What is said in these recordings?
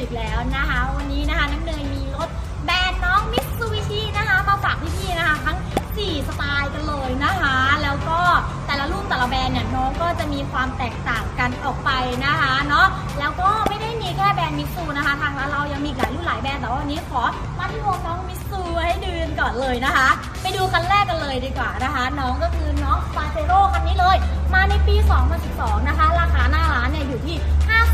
อีกแล้วนะคะ วันนี้นะคะน้ำเนยมีรถแบรนด์น้องมิตซูบิชินะคะ มาฝากพี่ๆนะคะ ทั้ง 4 สไตล์กันเลยนะคะ แล้วก็แต่ละรุ่นแต่ละแบรนด์เนี่ยน้องก็จะมีความแตกต่างกันออกไปนะคะเนาะแล้วก็ไม่ได้มีแค่แบรนด์มิตซูนะคะ ทางร้านเรายังมีหลายรุ่นหลายแบรนด์แต่ว่าวันนี้ขอมาที่วงน้องมิตซูให้ดูกันก่อนเลยนะคะ ไปดูคันแรกกันเลยดีกว่านะคะ น้องก็คือน้องฟาเซโร่คันนี้เลย มาในปี 2012 นะคะ ราคาหน้าร้านเนี่ยอยู่ที่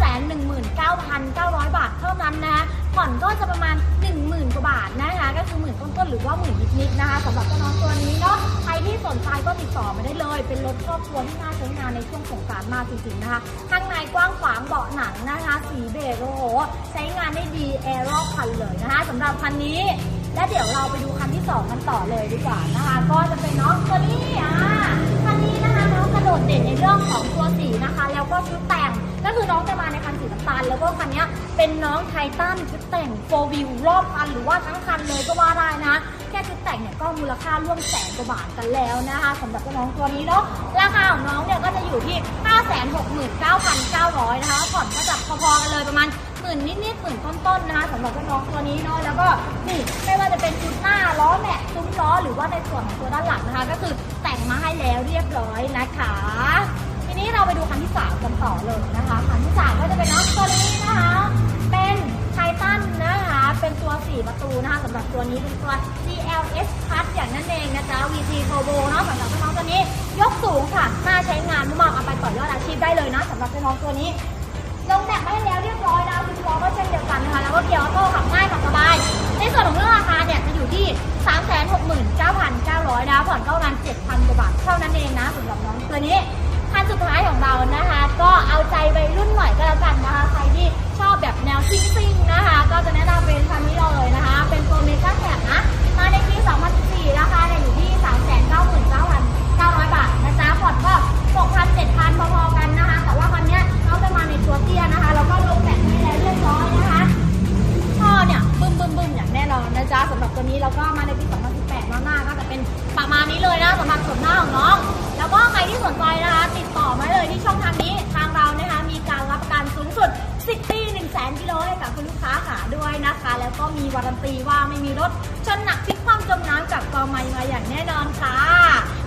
519,900 บาทเท่านั้นนะคะผ่อนก็จะประมาณ 10,000 กว่าบาทนะคะก็คือหมื่นต้นๆหรือว่าหมื่นนิดๆนะคะสำหรับเจ้าน้องตัวนี้เนาะใครที่สนใจก็ติดต่อมาได้เลย เป็นรถครอบครัวที่น่าใช้งานในช่วงสงกรารมากจริงๆนะคะข้างในกว้างขวางเบาะหนังนะคะ สีเบจโอ้โหใช้งานได้ดีแอร์รอบคันเลยนะคะสำหรับคันนี้ และเดี๋ยวเราไปดูคันที่2กันต่อเลยดีกว่านะคะก็จะเป็นน้องตัวนี้อ่าคันนี้นะคะน้องกระโดดเด่นในเรื่องของตัวสีนะคะ แล้วก็ชุดแต่ง ก็คือน้องจะมาในคันสีน้ำตาล แล้วก็คันนี้เป็นน้องไททันชุดแต่งโฟวิวรอบคันหรือว่าทั้งคันเลยก็ว่าได้นะ แค่ชุดแต่งเนี่ยก็มูลค่าร่วมแสนกว่าบาทกันแล้วนะคะสำหรับน้องตัวนี้เนาะราคาของน้องเนี่ยก็จะอยู่ที่ 569,900นะคะผ่อนก็จะพอๆกันเลยประมาณหมื่นนิดๆหมื่นต้นๆนะคะสำหรับน้องตัวนี้เนาะแล้วก็นี่ไม่ว่าจะเป็นชุดหน้าล้อแม็กซุ้มล้อหรือว่าในส่วนของตัวด้านหลังนะคะ ก็คือแต่งมาให้แล้วเรียบร้อยนะคะ ไปดูคันที่สามกันต่อเลยนะคะคันที่สามก็จะเป็นน้องตัวนี้นะคะ เป็นไททันนะคะ เป็นตัว4ประตูนะคะสำหรับตัวนี้เป็นตัว CLS Plus อย่างนั้นเองนะจ๊ะ VT Turbo เนาะสำหรับน้องตัวนี้ ยกสูงค่ะน่าใช้งานมากๆเอาไปต่อยอดอาชีพได้เลยนะสำหรับน้องตัวนี้ลงแม็กมาให้แล้วเรียบร้อยแล้วคุณร้อก็ แบบแนวซิ่งนะคะ ก็จะแนะนำเป็นคันนี้เลยนะคะ เป็นตัวเมกาแคปนะ มาในปี 2014 ราคาเนี่ยอยู่ที่ 399,900 บาทนะจ๊ะผ่อนก็ 6,000 7,000 พอๆกันนะคะ แต่ว่าคันเนี้ยเขาจะมาในตัวเตี้ยนะคะ แล้วก็ลงแบบให้แล้วเรียบร้อยนะคะท่อเนี่ยบึ้มบึ้มบึ้มอย่างแน่นอนนะจ๊ะสำหรับตัวนี้แล้วก็มาในปี 2018 หน้าหน้าก็จะเป็นประมาณนี้เลยนะสำหรับส่วนหน้าของน้อง แล้วก็ใครที่สนใจนะคะ คุณลูกค้าค่ะด้วยนะคะ แล้วก็มีวารันตีว่าไม่มีรถชนหนักพลิกคว่ำจมน้ำจากกองไม้มาอย่างแน่นอนค่ะ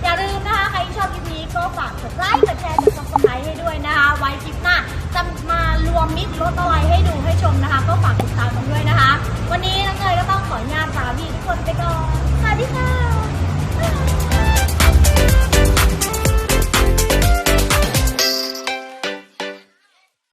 อย่าลืมนะคะใครที่ชอบคลิปนี้ก็ฝากกดไลค์กดแชร์กดซับสไครต์ให้ด้วยนะคะ ไว้คลิปหน้าจะมารวมมิตรรถอะไร